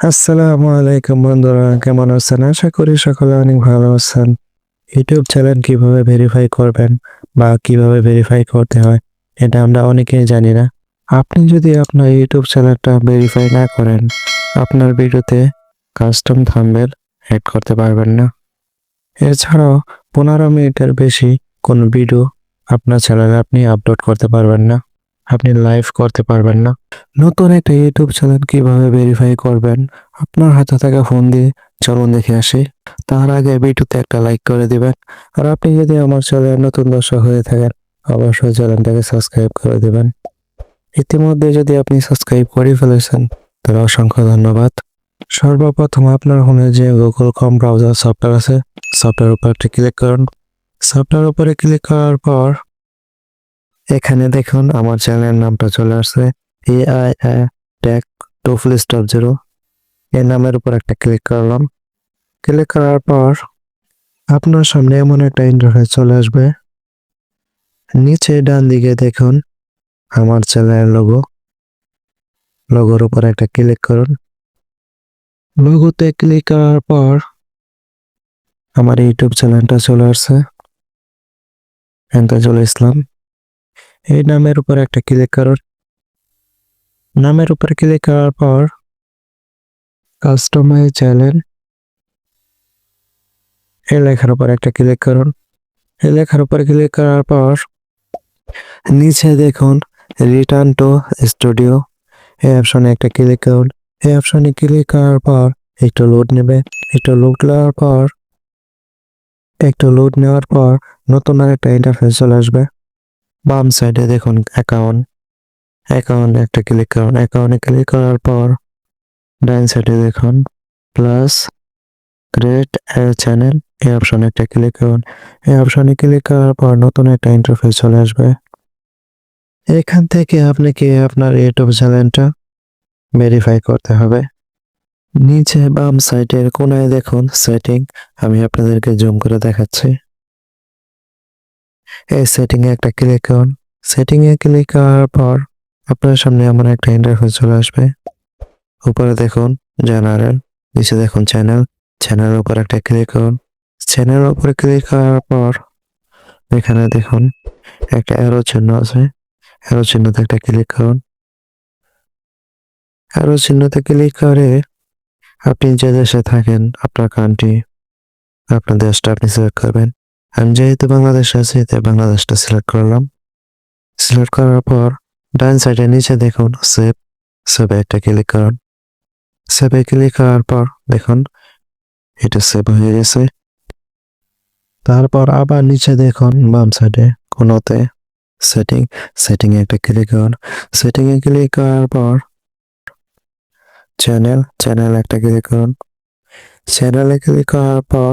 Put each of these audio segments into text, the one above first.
আসসালামু আলাইকুম বন্ধুরা, কেমন আছেন? আশা করি সকলে অনেক ভালো আছেন। ইউটিউব চ্যানেল কীভাবে ভেরিফাই করবেন বা কীভাবে ভেরিফাই করতে হয়, এটা আমরা অনেকেই জানি না। আপনি যদি আপনার ইউটিউব চ্যানেলটা ভেরিফাই না করেন, আপনার ভিডিওতে কাস্টম থাম্বনেল অ্যাড করতে পারবেন না। এছাড়াও পনেরো মিনিটের বেশি কোনো ভিডিও আপনার চ্যানেলে আপনি আপলোড করতে পারবেন না। আপনি লাইভ করতে পারবেন না। নতুন একটা ইউটিউব চ্যানেল কীভাবে ভেরিফাই করবেন? আপনার হাতে থাকা ফোন দিয়ে চলুন দেখে আসি। তার আগে ভিডিওতে একটা লাইক করে দিবেন। আর আপনি যদি আমার চ্যানেলে নতুন দর্শক হয়ে থাকেন, অবশ্যই চ্যানেলটাকে সাবস্ক্রাইব করে দেবেন। ইতিমধ্যে যদি আপনি সাবস্ক্রাইব করে ফেলেছেন, তাহলে অসংখ্য ধন্যবাদ। সর্বপ্রথম আপনার ফোনে যে গুগল কম ব্রাউজার সফটওয়্যার আছে সফটওয়্যার উপর ক্লিক করুন। সফটওয়্যার উপরে ক্লিক করার পর এখানে দেখুন আমার চ্যানেলের নামটা চলে আসছে AI tech two full stop zero এই নামের উপর একটা ক্লিক করলাম। ক্লিক করার পর আপনার সামনে এমন একটা ইন্টারফেস চলে আসবে। নিচে ডান দিকে দেখুন আমার চ্যানেলের লোগো লোগোর উপর একটা ক্লিক করুন। লোগোতে ক্লিক করার পর আমার ইউটিউব চ্যানেলটা চলে আসছে। এনটা চলে আসলাম। এই নামের উপর একটা ক্লিক করুন। নামের উপর ক্লিক করার পর কাস্টমাইজ চ্যানেল এই লেখার উপর একটা ক্লিক করুন। এই লেখার উপর ক্লিক করার পর নিচে দেখুন রিটার্ন টু স্টুডিও এই অপশনে একটা ক্লিক করুন। এই অপশনে ক্লিক করার পর একটু লোড নেবে। একটু লোড নেওয়ার পর, একটু লোড নেওয়ার পর নতুন আর একটা ইন্টারফেস চলে আসবে। বাম সাইডে দেখুন অ্যাকাউন্ট অ্যাকাউন্ট একটা ক্লিক করুন। অ্যাকাউন্টে ক্লিক করার পর ডাইন সাইডে দেখুন প্লাস ক্রিয়েট চ্যানেল এই অপশনে একটা ক্লিক করুন। এই অপশনে ক্লিক করার পর নতুন একটা ইন্টারফেস চলে আসবে। এখান থেকে আপনাকে আপনার ইউটিউব চ্যানেলটা ভেরিফাই করতে হবে। নিচে বাম সাইডের কোনায় দেখুন সেটিং আমি আপনাদেরকে জুম করে দেখাচ্ছি। এই সেটিং এ একটা ক্লিক করুন সেটিং এ ক্লিক করার পর আপনার সামনে এমন একটা ইন্টারফেস চলে আসবে। উপরে দেখুন জেনারেল নিচে দেখুন চ্যানেল চ্যানেলের উপর একটা ক্লিক করুন চ্যানেলের উপরে ক্লিক করার পর এখানে দেখুন একটা অ্যারো চিহ্ন আছে। অ্যারো চিহ্নতে একটা ক্লিক করুন অ্যারো চিহ্নতে ক্লিক করে আপনি যে দেশে থাকেন, আপনার কান্ট্রি আপনার দেশটা আপনি সিলেক্ট করবেন। আমি যেহেতু বাংলাদেশে আছি, তাই বাংলাদেশটা সিলেক্ট করলাম। সিলেক্ট করার পর, ডান সাইডে নিচে দেখুন সেভ সেভে একটা ক্লিক করুন। সেভে ক্লিক করার পর, দেখুন, এটা সেভ হয়ে গেছে। তারপর আবার নিচে দেখুন, বাম সাইডে কোনোতে সেটিং সেটিং একটা ক্লিক করুন। সেটিং এ ক্লিক করার পর চ্যানেল চ্যানেল একটা ক্লিক করুন। চ্যানেলে ক্লিক করার পর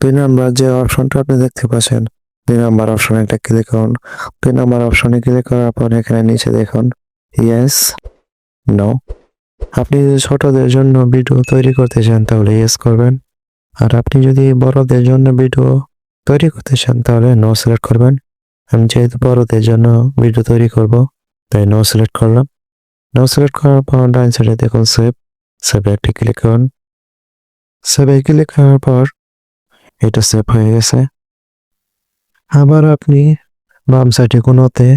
দুই নাম্বার যে অপশনটা আপনি দেখতে পাচ্ছেন, দুই নাম্বার অপশনে একটা ক্লিক করুন। দুই নাম্বার অপশনে ক্লিক করার পর এখানে নিচে দেখুন ইয়েস নো আপনি যদি ছোটদের জন্য ভিডিও তৈরি করতে চান তাহলে ইয়েস করবেন। আর আপনি যদি বড়দের জন্য ভিডিও তৈরি করতে চান তাহলে নো সিলেক্ট করবেন। আমি যেহেতু বড়দের জন্য ভিডিও তৈরি করব, তাই নো সিলেক্ট করলাম। নো সিলেক্ট করার পর ডাইন সাইডে দেখুন সেভ সেভে একটি ক্লিক করুন। সেভে ক্লিক করার পর এটা সেভ হয়ে গেছে। আবার আপনি বাম সাইডে কোনোতে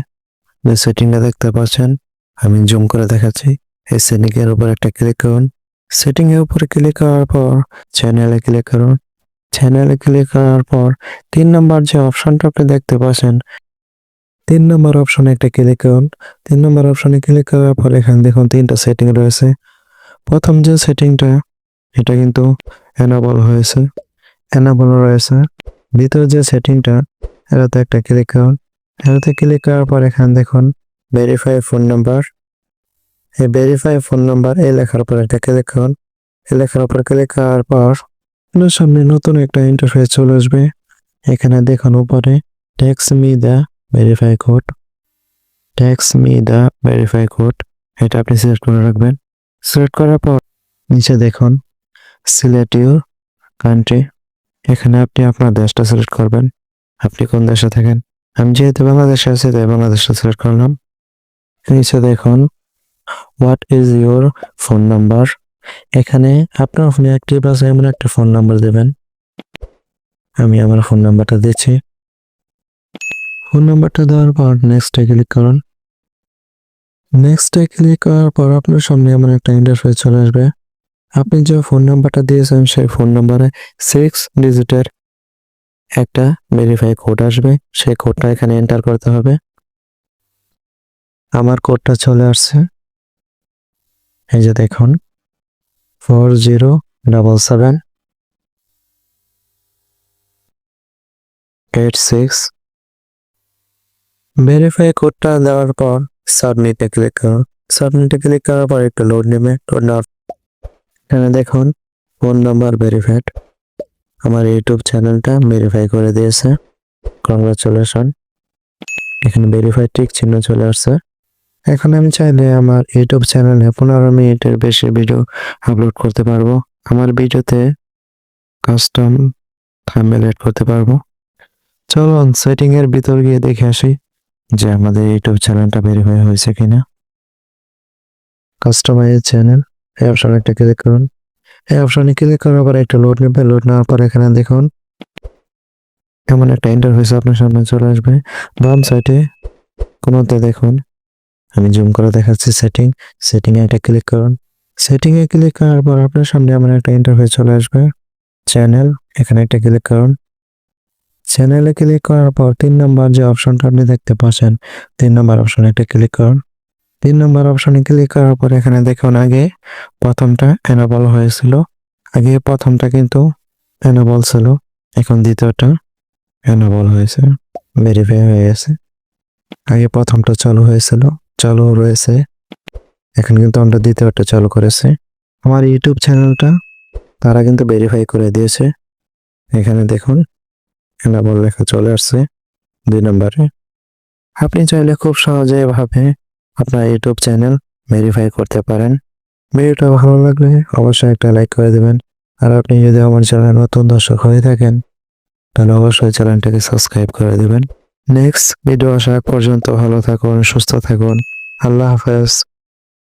যে সেটিংটা দেখতে পাচ্ছেন, আমি জুম করে দেখাচ্ছি। এই সেটিং এর উপর একটা ক্লিক করুন। সেটিং এর উপরে ক্লিক করার পর চ্যানেলে ক্লিক করুন। চ্যানেলে ক্লিক করার পর তিন নম্বর যে অপশনটা আপনি দেখতে পাচ্ছেন, তিন নম্বর অপশনে একটা ক্লিক করুন। তিন নম্বর অপশনে ক্লিক করার পর এখানে দেখুন তিনটা সেটিং রয়েছে। প্রথম যে সেটিংটা এটা কিন্তু এনাবল হয়েছে। এনাবল রয়েছে। দ্বিতীয় যে সেটিংটা, এটাতে একটা ক্লিক করুন। এটাতে ক্লিক করার পর এখানে দেখুন ভেরিফাই ফোন নাম্বার এই ভেরিফাই ফোন নাম্বার এই লেখার উপর একটা ক্লিক করুন। এই লেখার উপর ক্লিক করার পর সামনে নতুন একটা ইন্টারফেস চলে আসবে। এখানে দেখুন, উপরে text me the verify code text me the verify code এটা আপনি সিলেক্ট করে রাখবেন। সিলেক্ট করার পর নিচে দেখুন সিলেক্ট ইউর কান্ট্রি এখানে আপনি আপনার দেশটা সিলেক্ট করবেন। আপনি কোন দেশে থাকেন? আমি যেহেতু বাংলাদেশে আছি, তাই বাংলাদেশটা সিলেক্ট করলাম। নিচে দেখুন what is your phone number এখানে আপনার ফোনে অ্যাক্টিভ আছে, এমন একটা ফোন নাম্বার দেবেন। আমি আমার ফোন নাম্বারটা দিচ্ছি। ফোন নাম্বারটা দেওয়ার পর নেক্সটে ক্লিক করুন। নেক্সটে ক্লিক করার পর আপনার সামনে এমন একটা ইন্টারফেস চলে আসবে। আপনি যে ফোন নাম্বারটা দিয়েছেন, সেই ফোন নাম্বারে সিক্স ডিজিটের একটা ভেরিফাই কোড আসবে। সেই কোডটা এখানে এন্টার করতে হবে। আমার কোডটা চলে আসছে। এই যে দেখুন four zero double seven eight six verify কোডটা দেওয়ার পর সাবমিটে ক্লিক করুন। সাবমিটে ক্লিক করার পর একটু লোড নেবে লোড নেওয়ার এখানে দেখুন, ফোন নাম্বার ভেরিফাইড। আমার ইউটিউব চ্যানেলটা ভেরিফাই করে দিয়েছে। কংগ্রাচুলেশন। এখানে ভেরিফাই টিক চিহ্ন চলে আসছে। এখন আমি চাইলে আমার ইউটিউব চ্যানেলে পনেরো মিনিটের বেশি ভিডিও আপলোড করতে পারব। আমার ভিডিওতে কাস্টম থাম্বনেল এড করতে পারব। চলুন সেটিংয়ের ভিতর গিয়ে দেখে আসি যে আমাদের ইউটিউব চ্যানেলটা ভেরিফাই হয়েছে কিনা। Customise channel. এই অপশনে একটা ক্লিক করুন। এই অপশনে ক্লিক করার পর একটা লোড নেবে। লোড নেওয়ার পর এখানে দেখুন, এমন একটা ইন্টারফেস আপনার সামনে চলে আসবে। বাম সাইডে কোনোতে দেখুন, আমি জুম করে দেখাচ্ছি সেটিং সেটিং এ একটা ক্লিক করুন। সেটিং এ ক্লিক করার পর আপনার সামনে এমন একটা ইন্টারফেস চলে আসবে। চ্যানেল এখানে একটা ক্লিক করুন। চ্যানেলে ক্লিক করার পর তিন নম্বর যে অপশনটা আপনি দেখতে পাচ্ছেন, তিন নম্বর অপশনে একটা ক্লিক করুন। তিন নম্বর অপশনে ক্লিক করার পর এখানে দেখুন আগে প্রথমটা এনাবল হয়েছিল। আগে প্রথমটা কিন্তু এনাবল ছিল। এখন দ্বিতীয়টা এনাবল হয়েছে ভেরিফাই হয়ে গেছে। আগে প্রথমটা চালু হয়েছিল, চালু রয়েছে। এখন কিন্তু আমরা দ্বিতীয়টা চালু করেছে। আমার ইউটিউব চ্যানেলটা তারা কিন্তু ভেরিফাই করে দিয়েছে। এখানে দেখুন এনাবল লেখা চলে আসছে দুই নম্বরে। আপনি চাইলে খুব সহজে এভাবে আপনার ইউটিউব চ্যানেল ভেরিফাই করতে পারেন। ভিডিওটা ভালো লাগলে অবশ্যই একটা লাইক করে দেবেন। আর আপনি যদি আমার চ্যানেল নতুন দর্শক হয়ে থাকেন, তাহলে অবশ্যই চ্যানেলটাকে সাবস্ক্রাইব করে দেবেন। নেক্সট ভিডিও আসা পর্যন্ত ভালো থাকুন, সুস্থ থাকুন। আল্লাহ হাফেজ।